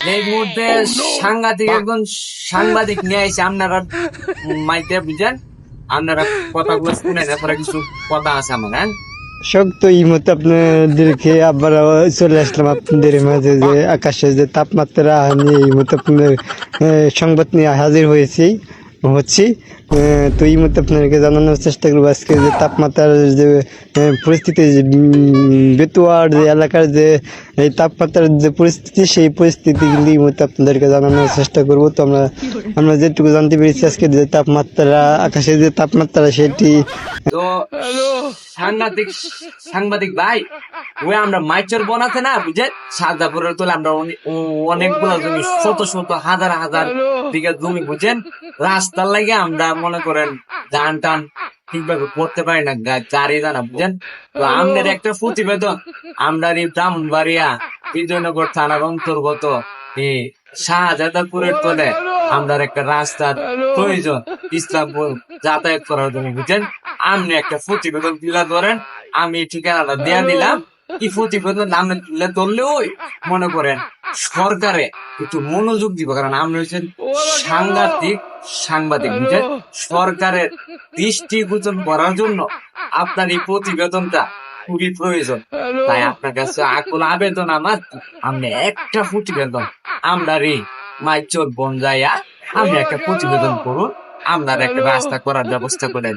এই মুহূর্তে সাংঘাতিক একজন সাংবাদিক নিয়ে এসে আপনারা মাইতে বুঝেন? আপনারা কথাগুলো শুনে তারপরে কিছু কথা আছে আমার হ্যাঁ? শক্ত এই মতো আপনাদেরকে আবার চলে আসলাম আপনাদের মাঝে যে আকাশের যে তাপমাত্রা নিয়ে এই মতো আপনার সংবাদ নিয়ে হাজির হয়েছি। হচ্ছি। তো এই মতো আপনাদেরকে জানানোর চেষ্টা করব আজকে যে তাপমাত্রার যে পরিস্থিতি বেতুয়ার যে এলাকার যে, এই তাপমাত্রার যে পরিস্থিতি, সেই পরিস্থিতিগুলি মতো আপনাদেরকে জানানোর চেষ্টা করব। তো আমরা আমরা যেটুকু জানতে পেরেছি আজকে যে তাপমাত্রা আকাশের যে তাপমাত্রা, সেটি সাংঘাতিক সাংবাদিক ভাই, ওই আমরা মাইচর বনাতে না, বুঝে? সাদাপুরের তোলে আমরা অনেকগুলো জমি, শত শত, হাজার হাজার বিঘা জমি বুঝেন? রাস্তার লাগে আমরা মনে করেন ধান টান ঠিকভাবে করতে পারি না, গা- চারি জানা বুঝেন? তো আমাদের একটা প্রতিবেদন, আমরা এই ব্রাহ্মণবাড়িয়া বিজয়নগর থানার অন্তর্গত এই শাহজাদাপুরের তোলে আমরা একটা রাস্তার প্রয়োজন, ইসলামপুর যাতায়াত করার জন্য বুঝছেন আপনি একটা প্রতিবেদন তুলে ধরেন, আমি ঠিকানাটা দেয়া দিলাম। কি প্রতিবেদন আপনি তুলে ধরলেও মনে করেন সরকারে একটু মনোযোগ দিব কারণ আপনি হচ্ছেন সাংঘাতিক সাংবাদিক বুঝছেন সরকারের দৃষ্টিগোচর করার জন্য আপনার এই প্রতিবেদনটা খুবই প্রয়োজন। তাই আপনার কাছে আকুল আবেদন আমার আপনি একটা প্রতিবেদন আমরা রে মাইচোর বন যাইয়া আপনি একটা প্রতিবেদন করুন আপনার একটা রাস্তা করার ব্যবস্থা করেন